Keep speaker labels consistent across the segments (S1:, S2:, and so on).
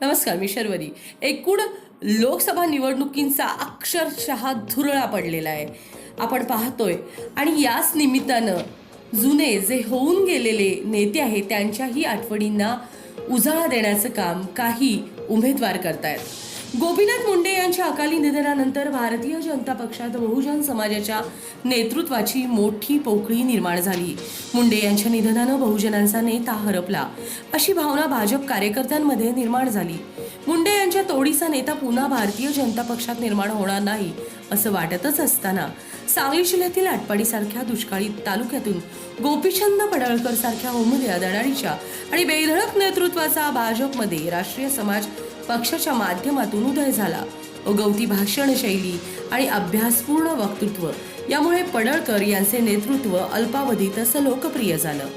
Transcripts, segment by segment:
S1: नमस्कार मी शर्वरी. एकूण लोकसभा निवडणुकींचा अक्षरशः धुरळा पडलेला आहे. आपण पाहतोय आणि याच निमित्तानं जुने जे होऊन गेलेले नेते आहेत त्यांच्याही आठवणींना उजाळा देण्याचं काम काही उमेदवार करतायत. गोपीनाथ मुंडे यांच्या अकाली निधनानंतर भारतीय जनता पक्षात बहुजन समाजाच्या नेतृत्वाची मोठी पोकळी निर्माण झाली. मुंडे यांच्या निधनानं बहुजनांचा नेता हरपला. अशी भावना भाजप कार्यकर्त्यांमध्ये निर्माण झाली. मुंडे यांच्या तोडीचा नेता पुन्हा भारतीय जनता पक्षात निर्माण होणार नाही असं वाटतच असताना सांगली जिल्ह्यातील आटपाडीसारख्या दुष्काळी तालुक्यातून गोपीचंद पडळकर सारख्या होमल्या दडाडीच्या आणि बेधडक नेतृत्वाचा भाजपमध्ये राष्ट्रीय समाज पक्षाच्या माध्यमातून उदय झाला. उगवती भाषण शैली आणि अभ्यासपूर्ण वक्तृत्व यामुळे पडळकर यांचे नेतृत्व अल्पावधीतच लोकप्रिय झालं.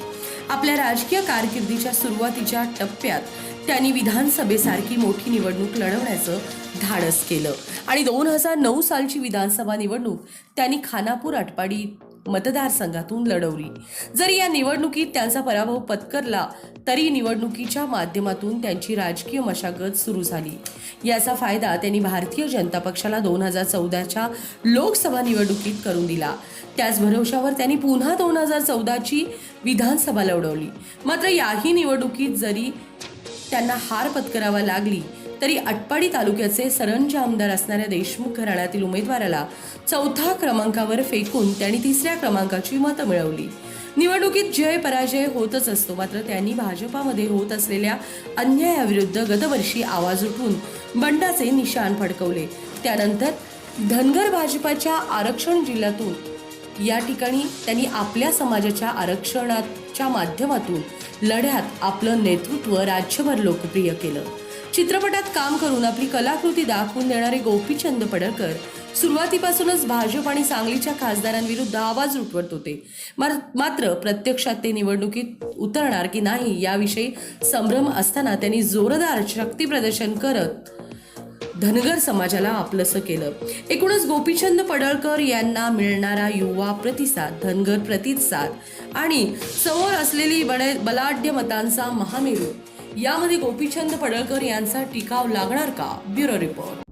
S1: आपल्या राजकीय कारकिर्दीच्या सुरुवातीच्या टप्प्यात त्यांनी विधानसभेसारखी मोठी निवडणूक लढवण्याचं धाडस केलं. आणि दोन हजार नऊ सालची विधानसभा निवडणूक त्यांनी खानापूर आटपाडी मतदारसंघातून लढवली. जरी या निवडणुकीत त्यांचा पराभव पत्करला तरी निवडणुकीच्या माध्यमातून त्यांची राजकीय मशागत सुरू झाली. याचा फायदा त्यांनी भारतीय जनता पक्षाला दोन हजार चौदाच्या लोकसभा निवडणुकीत करून दिला. त्याच भरवशावर त्यांनी पुन्हा दोन हजार चौदाची विधानसभा लढवली. मात्र याही निवडणुकीत जरी त्यांना हार पत्करावा लागली तरी अटपाडी तालुक्याचे सरंज आमदार असणाऱ्या देशमुख घराण्यातील उमेदवाराला चौथा क्रमांकावर फेकून त्यांनी तिसऱ्या क्रमांकाची मतं मिळवली. निवडणुकीत जय पराजय होतच असतो मात्र त्यांनी भाजपामध्ये होत असलेल्या अन्यायाविरुद्ध गतवर्षी आवाज उठून बंडाचे निशाण फडकवले. त्यानंतर धनगर भाजपाच्या आरक्षण जिल्ह्यातून या ठिकाणी त्यांनी आपल्या समाजाच्या आरक्षणाच्या माध्यमातून लढ्यात आपलं नेतृत्व राज्यभर लोकप्रिय केलं. चित्रपटात काम करून आपली कलाकृती दाखवून देणारे गोपीचंद पडळकर सुरुवातीपासूनच भाजप आणि सांगलीच्या खासदारांविरुद्ध आवाज उठवत होते. मात्र प्रत्यक्षात ते निवडणुकीत उतरणार की नाही याविषयी संभ्रम असताना त्यांनी जोरदार शक्ती प्रदर्शन करत धनगर समाजाला आपलंसं केलं. एकूणच गोपीचंद पडळकर यांना मिळणारा युवा प्रतिसाद धनगर प्रतिसाद आणि समोर असलेली बडे बलाढ्य मतांचा महामेरू. यामध्ये गोपीचंद पडळकर यांचा टिकाव लागणार का? Bureau report.